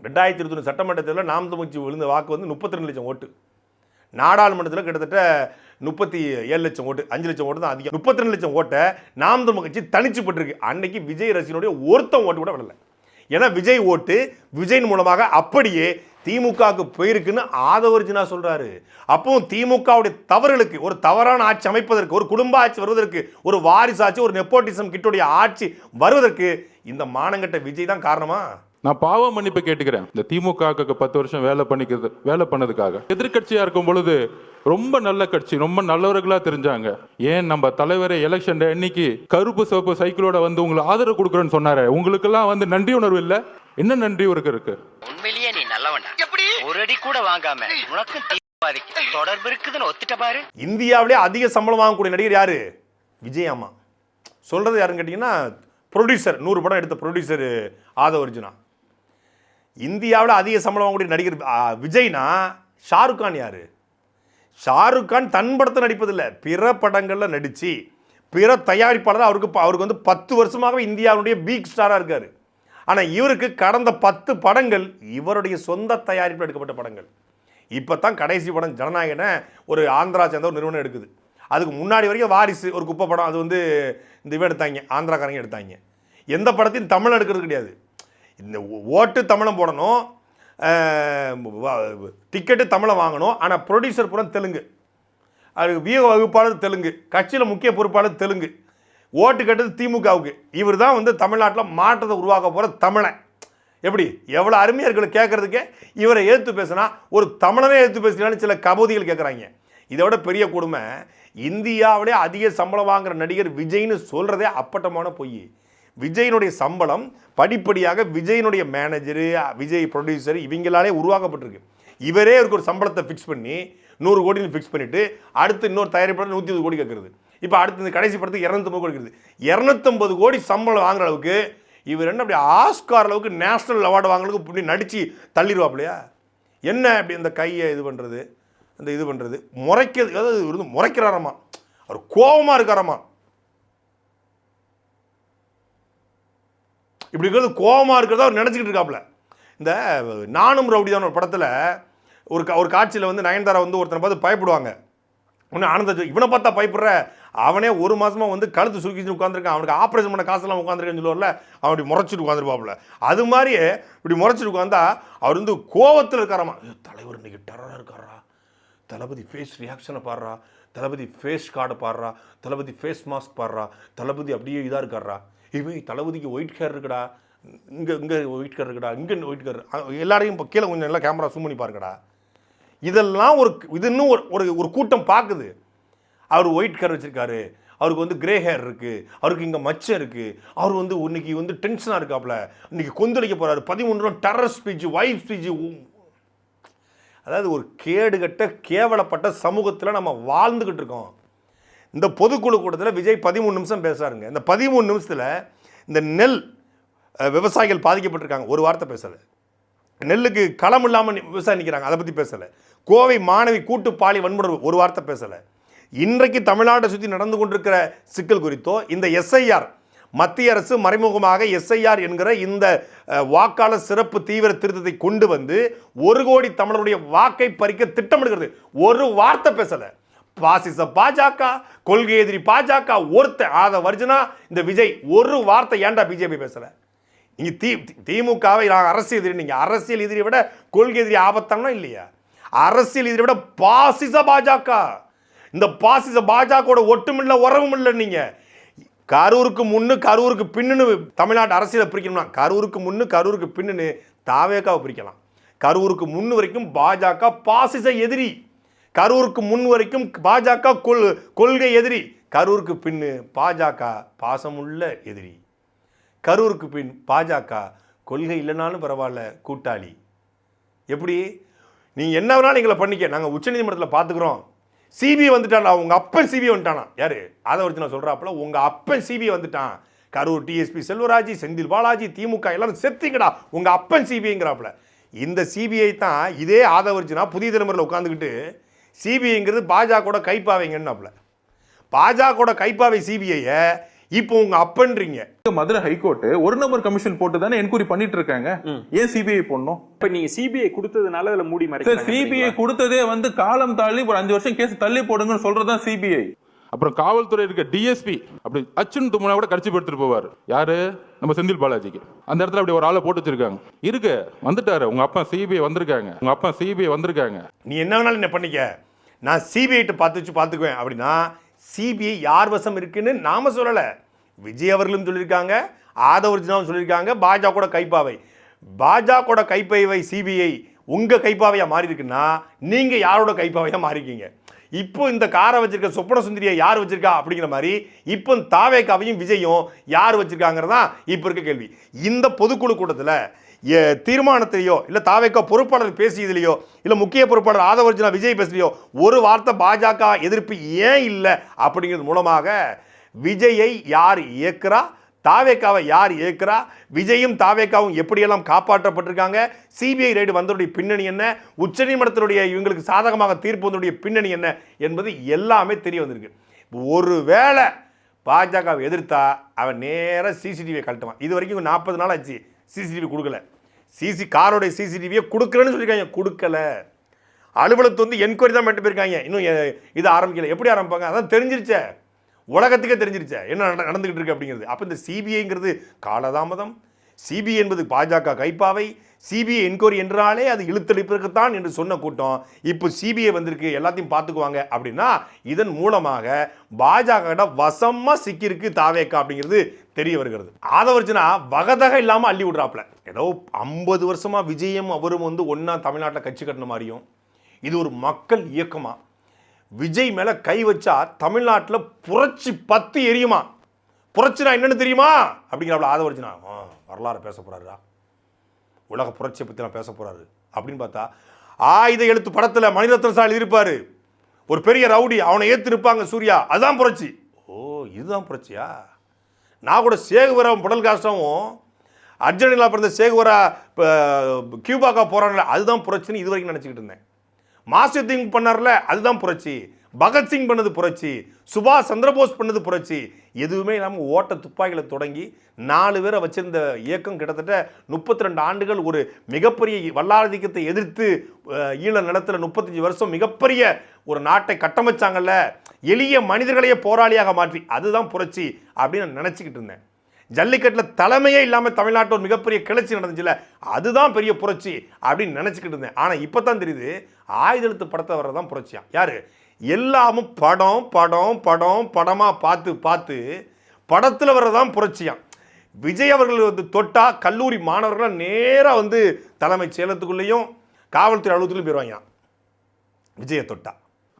ரெண்டாயிரத்தி இருபத்தி சட்டமன்றத்தில் நாம் தமிழ் கட்சி விழுந்த வாக்கு வந்து முப்பத்தி ரெண்டு லட்சம் ஓட்டு. நாடாளுமன்றத்தில் கிட்டத்தட்ட முப்பத்தி ஏழு லட்சம் ஓட்டு அஞ்சு லட்சம் ஓட்டு தான் அதிகம். முப்பத்தி ரெண்டு லட்சம் ஓட்டை நாம் தமிழ் கட்சி தனிச்சு பட்டிருக்கு. அன்னைக்கு விஜய் ரசிகனுடைய ஒருத்தன் ஓட்டு கூட விடலை. ஏன்னா விஜய் ஓட்டு விஜயின் மூலமாக அப்படியே திமுகவுக்கு போயிருக்குன்னு ஆதவர்ஜினா சொல்றாரு. அப்போ திமுகவுடைய தவறுகளுக்கு ஒரு தவறான ஆட்சி அமைப்பதற்கு ஒரு குடும்ப ஆட்சி வருவதற்கு ஒரு வாரிசு ஆட்சி ஒரு நெப்போட்டிசம் கிட்டுடைய ஆட்சி வருவதற்கு இந்த மானங்கட்ட விஜய் தான் காரணமா? நான் பாவ மன்னிப்பு கேட்டுக்கிறேன். இந்த திமுக பத்து வருஷம் வேலை பண்ணிக்கிறது வேலை பண்ணதுக்காக. எதிர்க்கட்சியா இருக்கும் பொழுது ரொம்ப நல்ல கட்சி ரொம்ப நல்லவர்களா தெரிஞ்சாங்க. ஏன் நம்ம தலைவரை எலெக்ஷன் இன்னைக்கு கருப்பு சிவப்பு சைக்கிளோட வந்து உங்களுக்கு ஆதரவு கொடுக்குறேன்னு சொன்னாரு. உங்களுக்கெல்லாம் வந்து நன்றி உணர்வு இல்ல? என்ன நன்றி உனக்கு இருக்கு? உண்மையிலேயே எப்படி? ஒரு அடி கூட வாங்காம தீவிரவாதிக்கு தொடர்பு இருக்குதுன்னு ஒத்துட்ட பாரு. இந்தியாவிலே அதிக சம்பளம் வாங்கக்கூடிய நடிகர் யாரு? விஜய் அம்மா. சொல்றது யாருன்னு கேட்டிங்கன்னா ப்ரொடியூசர் நூறு படம் எடுத்த ப்ரொடியூசர் ஆதவ அர்ஜுனா. இந்தியாவில் அதிக சம்பளம் வாங்கக்கூடிய நடிகர் விஜய்னா ஷாருக் கான் யாரு? ஷாருக் கான் தன் படத்தை நடிப்பதில்லை. பிற படங்களில் நடித்து பிற தயாரிப்பாளர் அவருக்கு அவருக்கு வந்து பத்து வருஷமாகவே இந்தியாவுடைய பீக் ஸ்டாராக இருக்கார். ஆனால் இவருக்கு கடந்த பத்து படங்கள் இவருடைய சொந்த தயாரிப்பில் எடுக்கப்பட்ட படங்கள். இப்போ தான் கடைசி படம் ஜனநாயகனை ஒரு ஆந்திரா சேர்ந்த ஒரு நிறுவனம் எடுக்குது. அதுக்கு முன்னாடி வரைக்கும் வாரிசு ஒரு குப்பை படம் அது வந்து இந்த இவன் எடுத்தாங்க ஆந்திராக்காரங்க எடுத்தாங்க. எந்த படத்தையும் தமிழ் எடுக்கிறது கிடையாது. இந்த ஓட்டு தமிழம் போடணும் டிக்கெட்டு தமிழை வாங்கணும் ஆனால் ப்ரொடியூசர் புறம் தெலுங்கு. அது வியூக வகுப்பாளர் தெலுங்கு கட்சியில் முக்கிய பொறுப்பாளர் தெலுங்கு. ஓட்டு கேட்டது திமுகவுக்கு. இவர் தான் வந்து தமிழ்நாட்டில் மாற்றத்தை உருவாக்க போகிற தமிழன். எப்படி? எவ்வளோ அருமையாக இருக்கிற கேட்குறதுக்கே இவரை எதிர்த்து பேசினா ஒரு தமிழனே எதிர்த்து பேசினாலும் சில கபோதிகள் கேட்குறாங்க இதை விட பெரிய கொடுமை இந்தியாவிலே அதிக சம்பளம் வாங்குற நடிகர் விஜய்னு சொல்கிறதே அப்பட்டமான பொய். விஜயினுடைய சம்பளம் படிப்படியாக விஜயினுடைய மேனேஜரு விஜய் ப்ரொடியூசர் இவங்களாலே உருவாக்கப்பட்டிருக்கு. இவரே இவருக்கு ஒரு சம்பளத்தை ஃபிக்ஸ் பண்ணி நூறு கோடின்னு ஃபிக்ஸ் பண்ணிவிட்டு அடுத்து இன்னொரு தயாரிப்பாளர் நூற்றி இருபது கோடி கேட்குறது இப்போ அடுத்து இந்த கடைசி படத்துக்கு இரநூத்தம்பது கோடி கேட்குறது இரநூத்தம்பது கோடி சம்பளம் வாங்குற அளவுக்கு இவர் என்ன அப்படி ஆஸ்கார் அளவுக்கு நேஷனல் அவார்டு வாங்குறதுக்கு இப்படி நடித்து தள்ளிடுவாப்லையா என்ன அப்படி இந்த கையை இது பண்ணுறது அந்த இது பண்ணுறது முறைக்கிறது அதாவது இவர் வந்து முறைக்கிறாராமா? அவர் கோபமாக இருக்காராமா? இப்படி இருக்கிறது கோபமாக இருக்கிறத அவர் நினச்சிக்கிட்டு இருக்காப்புல. இந்த நானும் ரவுடிதான் ஒரு படத்தில் ஒரு கா- ஒரு காட்சியில் வந்து நயன்தாரா வந்து ஒருத்தனை பார்த்து பயப்படுவாங்க. ஒன்று ஆனந்த இவனை பார்த்தா பயப்படுற. அவனே ஒரு மாதமாக வந்து கழுத்து சுருக்கிச்சு உட்காந்துருக்கான் அவனுக்கு ஆப்ரேஷன் பண்ண காசெல்லாம் உட்காந்துருக்கேன்னு சொல்லுவார்ல அவன் இப்படி முறைச்சிட்டு உட்காந்துருப்பாப்புல அது மாதிரியே இப்படி முறைச்சிட்டு உட்காந்தா அவர் வந்து கோவத்தில் இருக்காராமா. ஐயோ, தலைவர் இன்னைக்கு டெரராக இருக்காரா. தளபதி ஃபேஸ் ரியாக்ஷனை பாடுறா. தளபதி ஃபேஸ் கார்டை பாடுறா. தளபதி ஃபேஸ் மாஸ்க் பாடுறா. தளபதி அப்படியே இதாக இருக்காரா. இவன் தளபதிக்கு ஒயிட் ஹேர் இருக்குடா. இங்கே இங்கே ஒயிட் ஹேர் இருக்குடா. இங்கே ஒயிட் ஹேர் எல்லாரையும் இப்போ கீழே கொஞ்சம் நல்லா கேமரா சூம் பண்ணி பாருங்கடா. இதெல்லாம் ஒரு இது இன்னும் ஒரு ஒரு ஒரு கூட்டம் பார்க்குது. அவர் ஒயிட் கார் வச்சுருக்காரு. அவருக்கு வந்து கிரே ஹேர் இருக்குது அவருக்கு இங்கே மச்சம் இருக்குது அவர் வந்து இன்னைக்கு வந்து டென்ஷனாக இருக்காப்புல. இன்னைக்கு கொந்தளிக்க பதிமூணு பதிமூன்று டெரர் ஸ்பீச் வைஃப் ஸ்பீச் அதாவது ஒரு கேடுகட்ட கேவலப்பட்ட சமூகத்தில் நம்ம வாழ்ந்துக்கிட்டு இருக்கோம். இந்த பொதுக்குழு கூட்டத்தில் விஜய் பதிமூணு நிமிஷம் பேசுகிறாருங்க இந்த பதிமூணு நிமிஷத்தில் இந்த நெல் விவசாயிகள் பாதிக்கப்பட்டிருக்காங்க. ஒரு வார்த்தை பேசலை. நெல்லுக்கு களம் இல்லாமல் விவசாயம் நிற்கிறாங்க அதை பற்றி பேசலை. கோவை மாணவி கூட்டு பாலி வன்முறை ஒரு வார்த்தை பேசலை. இன்றைக்கு தமிழ்நாட்டை சுற்றி நடந்து கொண்டிருக்கிற சிக்கல் குறித்தோ இந்த எஸ்ஐஆர் மத்திய அரசு மறைமுகமாக எஸ்ஐஆர் என்கிற இந்த வாக்காளர் சிறப்பு தீவிர திருத்தத்தை கொண்டு வந்து ஒரு கோடி தமிழருடைய வாக்கை பறிக்க திட்டமிடுகிறது. ஒரு வார்த்தை பேசலை. பாசிச பாஜக கொள்கை எதிரி பாஜக ஒருத்த ஆத வர்ஜனா இந்த விஜய் ஒரு வார்த்தை ஏன்டா பிஜேபி பேசலை? நீங்கள் தி திமுகவை நான் அரசியல் எதிரி நீங்கள் அரசியல் எதிரியை விட கொள்கை எதிரி ஆபத்தானா இல்லையா? அரசியல் எதிரி விட பாசிச பாஜக. இந்த பாசிச பாஜகவோட ஒட்டுமில்ல உறவும் இல்லை நீங்கள் கரூருக்கு முன்னு கரூருக்கு பின்னுன்னு தமிழ்நாட்டு அரசியலை பிரிக்கணும்னா கரூருக்கு முன்னு கரூருக்கு பின்னுன்னு தாவேக்காவை பிரிக்கலாம். கரூருக்கு முன் வரைக்கும் பாஜக பாசிச எதிரி. கரூருக்கு முன் வரைக்கும் பாஜக கொள் கொள்கை எதிரி. கரூருக்கு பின்னு பாஜக பாசமுள்ள எதிரி. கரூருக்கு பின் பாஜக கொள்கை இல்லைனாலும் பரவாயில்ல கூட்டாளி. எப்படி? நீங்கள் என்ன வேணாலும் எங்களை பண்ணிக்க. நாங்கள் உச்சநீதிமன்றத்தில் பார்த்துக்குறோம் சிபிஐ வந்துட்டானா உங்கள் அப்பன் சிபிஐ வந்துட்டானா யார்? அதை வச்சு நான் சொல்றாப்புல உங்கள் அப்பன் சிபிஐ வந்துட்டான். கரூர் டிஎஸ்பி செல்வராஜ் செந்தில் பாலாஜி திமுக எல்லாரும் செத்துங்கடா உங்கள் அப்பன் சிபிஐங்கிறாப்புல இந்த சிபிஐ தான் இதே ஆதவர்ஜினா புதிய தலைமுறையில் உட்காந்துக்கிட்டு சிபிஐங்கிறது பாஜகவோட கைப்பாவைங்கன்னாப்புல. பாஜகவோட கைப்பாவை சிபிஐயை இப்போ உங்க அப்பன்றீங்க மதுரை ஹைகோர்ட் ஒரு நம்பர் கமிஷன் போட்டு தானே என்கொயரி பண்ணிட்டு இருக்காங்க. ஏன் சிபிஐ போடணும்? இப்ப நீங்க சிபிஐ கொடுத்ததுனால அதுல மூடி மறைக்கிறாங்க சிபிஐ கொடுத்ததே வந்து காலம் தாண்டி ஒரு அஞ்சு வருஷம் கேஸ் தள்ளி போடுங்கன்னு சொல்றதுதான் சிபிஐ அப்புறம் காவல்துறை இருக்க டிஎஸ்பி அப்படி அச்சுன்னு தும்முனா கூட கடிச்சு எடுத்துட்டு போவார். யாரு? நம்ம செந்தில் பாலாஜிக்கு. அந்த இடத்துல அப்படி ஒரு ஆளை போட்டு வச்சிருக்காங்க. இருக்கு வந்துட்டாரு. உங்க அப்பா சிபிஐ வந்திருக்காங்க. உங்க அப்பா சிபிஐ வந்திருக்காங்க. நீ என்ன வேணாலும் என்ன பண்ணிக்க? நான் சிபிஐட்ட பார்த்து வச்சு பார்த்துக்குவேன். அப்படின்னா சிபிஐ யார் வசம் இருக்குன்னு நாம் சொல்லலை. விஜய் அவர்களும் சொல்லியிருக்காங்க ஆதவர்ஜினாவும் சொல்லியிருக்காங்க பாஜகவோட கைப்பாவை. பாஜகவோட கைப்பாவை சிபிஐ உங்கள் கைப்பாவையாக மாறி இருக்குன்னா நீங்கள் யாரோட கைப்பாவையாக மாறிக்கீங்க இப்போ இந்த காரை வச்சிருக்க சொப்பன சுந்தரியை யார் வச்சிருக்கா அப்படிங்கிற மாதிரி இப்போ தாவேக்காவையும் விஜயும் யார் வச்சிருக்காங்கிறதா இப்போ இருக்க கேள்வி. இந்த பொதுக்குழு கூட்டத்தில் தீர்மானத்திலேயோ இல்லை தாவேக்கா பொறுப்பாளர் பேசியதுலையோ இல்லை முக்கிய பொறுப்பாளர் ஆதவர்ஜனா விஜய் பேசுலையோ ஒரு வார்த்தை பாஜக எதிர்ப்பு ஏன் இல்லை அப்படிங்கிறது மூலமாக விஜயை யார் இயக்குறா தாவேக்காவை யார் இயக்குறா விஜயும் தாவேக்காவும் எப்படியெல்லாம் காப்பாற்றப்பட்டிருக்காங்க? சிபிஐ ரைடு வந்ததுடைய பின்னணி என்ன? உச்சநீதிமன்றத்தினுடைய இவங்களுக்கு சாதகமாக தீர்ப்பு வந்ததுடைய பின்னணி என்ன என்பது எல்லாமே தெரிய வந்திருக்கு. ஒருவேளை பாஜகவை எதிர்த்தா அவன் நேராக சிசிடிவியை கழட்டுவான். இது வரைக்கும் நாற்பது நாள் ஆச்சு. சிசிடிவி கொடுக்கல. சிசி காரோடைய சிசிடிவியை கொடுக்கலன்னு சொல்லியிருக்காங்க கொடுக்கல. அலுவலகத்து வந்து என்கொயரி தான் பண்ணிட்டு போயிருக்காங்க. இன்னும் இதை இது ஆரம்பிக்கல. எப்படி ஆரம்பிப்பாங்க? அதான் தெரிஞ்சிருச்சே. உலகத்துக்கே தெரிஞ்சிருச்சே. என்ன நட- நடந்துகிட்டு இருக்கு அப்படிங்கிறது. அப்போ இந்த சிபிஐங்கிறது காலதாமதம். சிபிஐ என்பது பாஜக கைப்பாவை. சிபிஐ என்கொயரி என்றாலே அது இழுத்தளிப்பிற்குத்தான் என்று சொன்ன கூட்டம். இப்போ சிபிஐ வந்திருக்கு. எல்லாத்தையும் பார்த்துக்குவாங்க. அப்படின்னா இதன் மூலமாக பாஜக வசமாக சிக்கியிருக்கு தாவேக்கா அப்படிங்கிறது தெரிய வருகிறது. ஆதவர்ஜனா வகதக இல்லாமல் அள்ளி விடுறாப்புல. ஏதோ ஐம்பது வருஷமாக விஜயம் அவரும் வந்து ஒன்றா தமிழ்நாட்டில் கட்சி கட்டின மாதிரியும். இது ஒரு மக்கள் இயக்கமா? விஜய் மேலே கை வச்சா தமிழ்நாட்டில் புரட்சி பத்து எரியுமா? புரட்சினா என்னென்னு தெரியுமா? அப்படிங்கிறாப்புல ஆதவர்ஜனா. வரலாறு பேச போறாருடா. உலக புரட்சியை பற்றி நான் பேச போகிறாரு அப்படின்னு பார்த்தா ஆயுத எழுத்து படத்தில் மணிரத்ன சால் இருப்பாரு. ஒரு பெரிய ரவுடி அவனை ஏத்து இருப்பாங்க சூர்யா. அதுதான் புரட்சி. ஓ இதுதான் புரட்சியா? நான் கூட சேகுவரம் புடல் காசவும் அர்ஜென்டினா பிறந்த சேகுவரா இப்போ கியூபாக்கா போகிறாங்களே அதுதான் புரட்சின்னு இது வரைக்கும் நினச்சிக்கிட்டு இருந்தேன். மாஸ்டர் பண்ணார்ல அதுதான் புரட்சி. பகத்சிங் பண்ணது புரட்சி. சுபாஷ் சந்திரபோஸ் பண்ணது புரட்சி. எதுவுமே இல்லாமல் ஓட்ட துப்பாக்கிகளை தொடங்கி நாலு பேரை வச்சிருந்த இயக்கம் கிட்டத்தட்ட முப்பத்தி ரெண்டு ஆண்டுகள் ஒரு மிகப்பெரிய வல்லாதிக்கத்தை எதிர்த்து ஈழ நிலத்தில் முப்பத்தஞ்சு வருஷம் மிகப்பெரிய ஒரு நாட்டை கட்டமைச்சாங்கல்ல. எளிய மனிதர்களையே போராளியாக மாற்றி அதுதான் புரட்சி அப்படின்னு நான் நினச்சிக்கிட்டு இருந்தேன். ஜல்லிக்கட்டில் தலைமையே இல்லாமல் தமிழ்நாட்டில் ஒரு மிகப்பெரிய கிளர்ச்சி நடந்துச்சுல அதுதான் பெரிய புரட்சி அப்படின்னு நினச்சிக்கிட்டு இருந்தேன். ஆனால் இப்போ தான் தெரியுது ஆயுதெழுத்து படத்தை படத்தை வர்றதான் புரட்சியா? யார்? எல்லாமும் படம் படம் படம் படமாக பார்த்து பார்த்து படத்தில் வர்றதான் புரட்சியாம் விஜய் அவர்கள் வந்து தொட்டா கல்லூரி மாணவர்கள் நேராக வந்து தலைமைச் செயலத்துக்குள்ளேயும் காவல்துறை அலுவலகத்துலையும் போயிடுவாங்க விஜயை தொட்டா.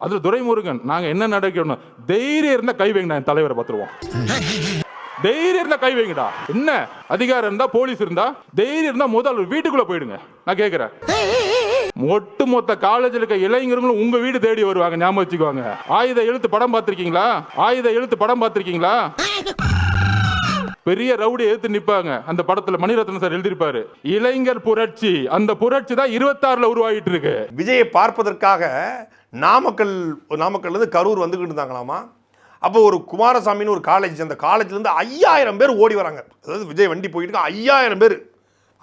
அதில் துரைமுருகன் நாங்கள் என்ன நடக்கணும் தைரியம் இருந்தால் கை வைங்க என் தலைவரை பார்த்துருவோம். தைரியம் இருந்தால் கை வைங்கடா. என்ன? அதிகாரம் இருந்தால் போலீஸ் இருந்தால் தைரியம் இருந்தால் முதல் வீட்டுக்குள்ளே போயிடுங்க. நான் கேட்குறேன் ஒட்டு மொத்த காலேஜில் இருக்க இளைஞர்களும் உங்க வீடு தேடி வருவாங்க ஞாபகம் வச்சுக்குவாங்க ஆயுத எழுத்து படம் பார்த்திருக்கீங்களா? ஆயுத எழுத்து படம் பார்த்துருக்கீங்களா? பெரிய ரவுடி எடுத்து நிற்பாங்க அந்த படத்துல மணிரத்னம் சார் எழுதியிருப்பாரு. இளைஞர் புரட்சி. அந்த புரட்சி தான் இருபத்தாறுல உருவாகிட்டு இருக்கு. விஜயை பார்ப்பதற்காக நாமக்கல் நாமக்கல்லேருந்து கரூர் வந்துக்கிட்டு இருந்தாங்களாமா? அப்போ ஒரு குமாரசாமின்னு ஒரு காலேஜ் அந்த காலேஜ்லேருந்து ஐயாயிரம் பேர் ஓடி வராங்க. அதாவது விஜய் வண்டி போயிட்டு ஐயாயிரம் பேர்.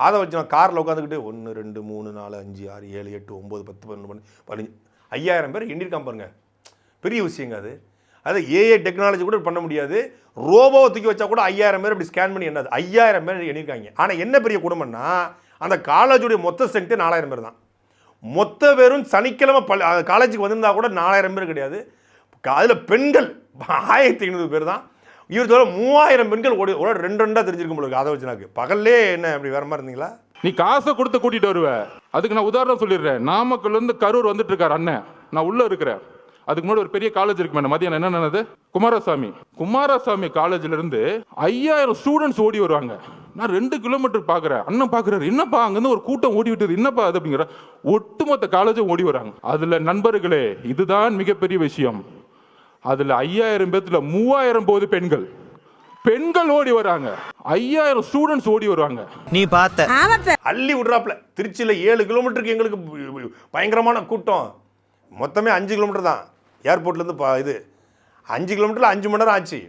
அதை வச்சு நான் காரில் உட்காந்துக்கிட்டு ஒன்று ரெண்டு மூணு நாலு அஞ்சு ஆறு ஏழு எட்டு ஒம்பது பத்து பன்னெண்டு பதினஞ்சு ஐயாயிரம் பேர் எண்ணிருக்கான் பாருங்க. பெரிய விஷயங்க அது. அது ஏஏ டெக்னாலஜி கூட பண்ண முடியாது. ரோபோவை தூக்கி வச்சா கூட ஐயாயிரம் பேர் இப்படி ஸ்கேன் பண்ணி என்னது? ஐயாயிரம் பேர் எண்ணிருக்காங்க ஆனால் என்ன பெரிய குடும்பம்னா அந்த காலேஜுடைய மொத்த ஸ்ட்ரென்த்து நாலாயிரம் பேர் தான். மொத்த பேரும் சனிக்கிழமை பள்ளி காலேஜுக்கு வந்திருந்தா கூட நாலாயிரம் பேர் கிடையாது. அதில் பெண்கள் ஆயிரத்தி ஐநூறு பேர் தான். இவர் சொல்ல மூவாயிரம் பெண்கள் ஓடி ஒரு ரெண்டு ரெண்டாக தெரிஞ்சிருக்கும் போல அதை வச்சு பகல்லே என்ன அப்படி வேற மாதிரி இருந்தீங்களா? நீ காசை கொடுத்து கூட்டிட்டு வருவ. அதுக்கு நான் உதாரணம் சொல்லிடுறேன். நாமக்கல்லேருந்து கரூர் வந்துட்டு இருக்கார் அண்ணன். நான் உள்ள இருக்கிறேன். அதுக்கு முன்னாடி ஒரு பெரிய காலேஜ் இருக்கு மேடம். மதியம் என்ன நடந்தது குமாரசாமி குமாரசாமி காலேஜ்ல இருந்து ஐயாயிரம் ஸ்டூடெண்ட்ஸ் ஓடி வருவாங்க. நான் ரெண்டு கிலோமீட்டர் பாக்குறேன் அண்ணன் பாக்குறாரு என்னப்பா அங்கிருந்து ஒரு கூட்டம் ஓடி விட்டது. என்னப்பா அது அப்படிங்கிற ஒட்டுமொத்த காலேஜும் ஓடி வராங்க. அதுல நண்பர்களே இதுதான் மிகப்பெரிய விஷயம். அதுல ஐயாயிரம் பேத்துல மூவாயிரம் போது பெண்கள். பெண்கள் ஓடி வராங்க. ஐயாயிரம் ஸ்டூடெண்ட்ஸ் ஓடி வருவாங்க. நீ பார்த்த. அள்ளி விட்றாப்புல. திருச்சியில் ஏழு கிலோமீட்டருக்கு எங்களுக்கு பயங்கரமான கூட்டம். மொத்தமே அஞ்சு கிலோமீட்டர் தான். ஏர்போர்ட்லேருந்து பா இது. அஞ்சு கிலோமீட்டரில் அஞ்சு மணி நேரம் ஆச்சு.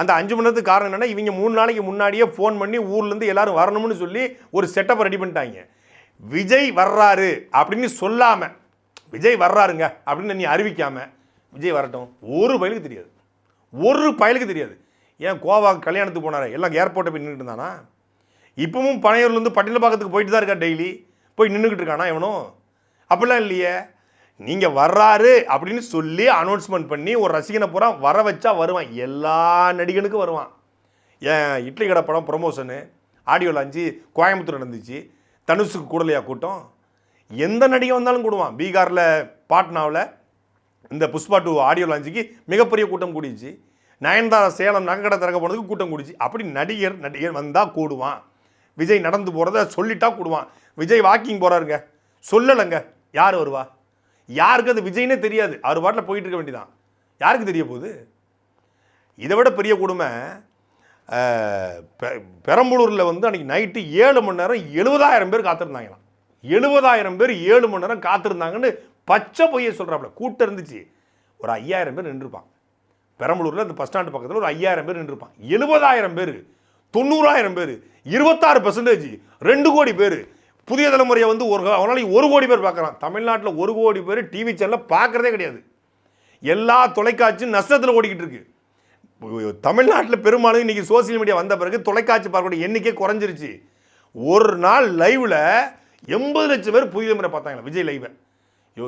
அந்த அஞ்சு மணி நேரத்துக்கு காரணம் என்னென்னா இவங்க மூணு நாளைக்கு முன்னாடியே ஃபோன் பண்ணி ஊர்லேருந்து எல்லாரும் வரணும்னு சொல்லி ஒரு செட்டப் ரெடி பண்ணிட்டாங்க. விஜய் வர்றாரு அப்படின்னு சொல்லாமல் விஜய் வர்றாருங்க அப்படின்னு நீ அறிவிக்காமல் விஜய் வரட்டும். ஒரு பயலுக்கு தெரியாது. ஒரு பயலுக்கு தெரியாது. ஏன் கோவா கல்யாணத்துக்கு போனார்? எல்லாம் ஏர்போர்ட்டை போய் நின்றுட்டு இருந்தானா? இப்பவும் பனையூர்லேருந்து பட்டினப்பாக்கத்துக்கு போயிட்டு தான் இருக்கா டெய்லி போய் நின்றுக்கிட்டு இருக்கானா இவனும்? அப்படிலாம் இல்லையே. நீங்கள் வர்றாரு அப்படின்னு சொல்லி அனௌன்ஸ்மெண்ட் பண்ணி ஒரு ரசிகனை பூரா வர வச்சா வருவான். எல்லா நடிகனுக்கும் வருவான். ஏன்? இட்லி கடை படம் ப்ரொமோஷனு ஆடியோ லான்ச்சு கோயம்புத்தூர் நடந்துச்சு. தனுஷுக்கு கூடலையா கூட்டம்? எந்த நடிகை வந்தாலும் கூடுவான். பீகாரில் பாட்னாவில் இந்த புஷ்பா டூ ஆடியோ லான்ச்சுக்கு மிகப்பெரிய கூட்டம் கூடிச்சு. நயன்தாரா சேலம் நகைக்கடை திறக்க போனதுக்கு கூட்டம் கூடிச்சு. அப்படி நடிகர் நடிகர் வந்தால் கூடுவான். விஜய் நடந்து போகிறத சொல்லிட்டா கூடுவான். விஜய் வாக்கிங் போகிறாருங்க சொல்லலைங்க. யார் வருவா? யாருக்கு அது விஜய்னே தெரியாது. அவர் பாட்டில் போயிட்டு இருக்க வேண்டியதான் யாருக்கு தெரிய போகுது? இதை விட பெரிய கொடுமை பெ- பெரம்பலூரில் வந்து அன்றைக்கி நைட்டு ஏழு மணி நேரம் எழுபதாயிரம் பேர் காத்திருந்தாங்களாம். எழுபதாயிரம் பேர் ஏழு மணி நேரம் காத்திருந்தாங்கன்னு பச்சை பொய்யை சொல்கிறாப்புல கூட்டம் இருந்துச்சு. ஒரு ஐயாயிரம் பேர் நின்றுருப்பான் பெரம்பலூரில் அந்த பஸ் ஸ்டாண்டு பக்கத்தில் ஒரு ஐயாயிரம் பேர் நின்றுப்பான் எழுபதாயிரம் பேர் தொண்ணூறாயிரம் பேர் இருபத்தாறு பர்சன்டேஜ் ரெண்டு கோடி பேர். புதிய தலைமுறையை வந்து ஒரு அவனால் ஒரு கோடி பேர் பார்க்குறான். தமிழ்நாட்டில் ஒரு கோடி பேர் டிவி சேனலில் பார்க்குறதே கிடையாது. எல்லா தொலைக்காட்சியும் நஷ்டத்தில் ஓடிக்கிட்டு இருக்கு. தமிழ்நாட்டில் பெரும்பாலும் இன்றைக்கி சோசியல் மீடியா வந்த பிறகு தொலைக்காட்சி பார்க்கக்கூடிய எண்ணிக்கை குறைஞ்சிருச்சு. ஒரு நாள் லைவில் எண்பது லட்சம் பேர் புதிய முறை பார்த்தாங்களா விஜய் லைவை யோ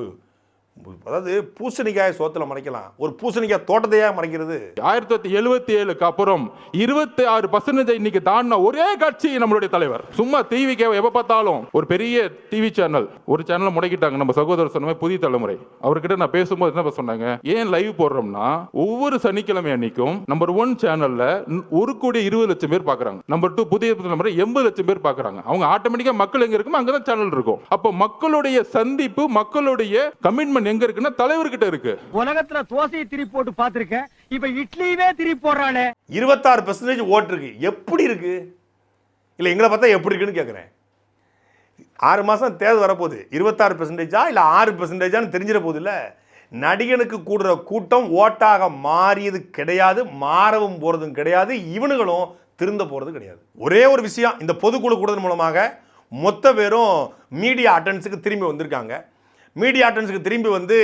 அதாவது பூசணிக்காயை சோத்துல மறைக்கலாம். ஒரு பூசணிக்காய் தோட்டத்தையா மறைக்கிறது? ஆயிரத்தி தொள்ளாயிரத்தி எழுபத்தி ஏழுக்கு அப்புறம் இருபத்தி ஆறு பர்சன்டேஜ் இன்னைக்கு தாண்டின ஒரே கட்சி நம்மளுடைய தலைவர். சும்மா டிவிக்கு எப்ப பார்த்தாலும் ஒரு பெரிய டிவி சேனல் ஒரு சேனலை முடக்கிட்டாங்க நம்ம சகோதரர் சொன்ன புதிய தலைமுறை. அவர்கிட்ட நான் பேசும்போது என்ன சொன்னாங்க? ஏன் லைவ் போடுறோம்னா ஒவ்வொரு சனிக்கிழமை அன்னைக்கும் நம்பர் ஒன் சேனல்ல ஒரு கோடி இருபது லட்சம் பேர் பாக்குறாங்க. நம்பர் டூ புதிய தலைமுறை எண்பது லட்சம் பேர் பாக்குறாங்க. அவங்க ஆட்டோமேட்டிக்கா மக்கள் எங்க இருக்குமோ அங்கதான் சேனல் இருக்கும். அப்போ மக்களுடைய சந்திப்பு மக்களுடைய கமிட்மெண்ட் எங்க இருக்குன்னா தலைவர்கிட்ட இருக்கு. உலகத்துல தோசையை திருப்பி போட்டு பாத்திருக்கேன் இப்ப இட்லியவே திருப்பி போடுறானே இருபத்தாறு பெர்சன்டேஜ் ஓட்டு இருக்கு எப்படி இருக்கு? இல்லை எங்களை பார்த்தா எப்படி இருக்குன்னு கேட்குறேன் ஆறு மாதம் தேர்தல் வரப்போகுது. இருபத்தாறு பெர்சன்டேஜா இல்லை ஆறு பெர்சன்டேஜான்னு தெரிஞ்சிட போகுது இல்லை நடிகனுக்கு கூடுற கூட்டம் ஓட்டாக மாறியது கிடையாது மாறவும் போகிறதும் கிடையாது இவனுங்களும் திருந்த போகிறது கிடையாது. ஒரே ஒரு விஷயம் இந்த பொதுக்குழு கூடுதல் மூலமாக மொத்த பேரும் மீடியா அட்டன்ஸுக்கு திரும்பி வந்திருக்காங்க. மீடியா அட்டன்ஸுக்கு திரும்பி வந்து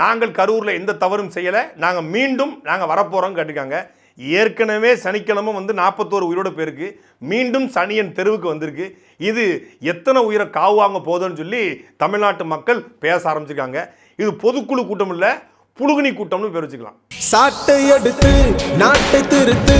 நாங்கள் கரூரில் எந்த தவறும் செய்யலை நாங்கள் மீண்டும் நாங்கள் வரப்போகிறோம் கேட்டிருக்காங்க. ஏற்கனவே சனிக்கிழமை வந்து நாற்பத்தோரு உயிரோட பேருக்கு மீண்டும் சனியன் தெருவுக்கு வந்திருக்கு. இது எத்தனை உயிரை காவாங்க போதும்னு சொல்லி தமிழ்நாட்டு மக்கள் பேச ஆரம்பிச்சிருக்காங்க. இது பொதுக்குழு கூட்டம் இல்லை புழுகுனி கூட்டம்னு பேர் வச்சுக்கலாம். சாட்டை எடுத்து நாட்டை திருத்து